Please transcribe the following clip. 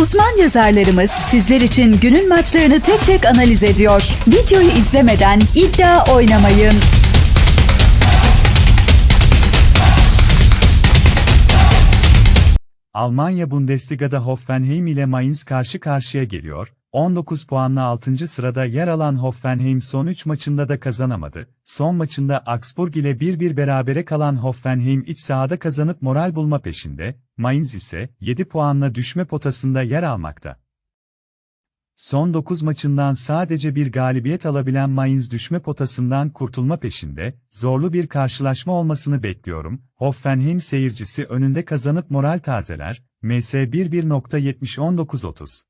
Uzman yazarlarımız sizler için günün maçlarını tek tek analiz ediyor. Videoyu izlemeden iddia oynamayın. Almanya Bundesliga'da Hoffenheim ile Mainz karşı karşıya geliyor. 19 puanla 6. sırada yer alan Hoffenheim son 3 maçında da kazanamadı. Son maçında Augsburg ile 1-1 berabere kalan Hoffenheim iç sahada kazanıp moral bulma peşinde, Mainz ise 7 puanla düşme potasında yer almakta. Son 9 maçından sadece bir galibiyet alabilen Mainz düşme potasından kurtulma peşinde, zorlu bir karşılaşma olmasını bekliyorum. Hoffenheim seyircisi önünde kazanıp moral tazeler, MS 11.70-19.30.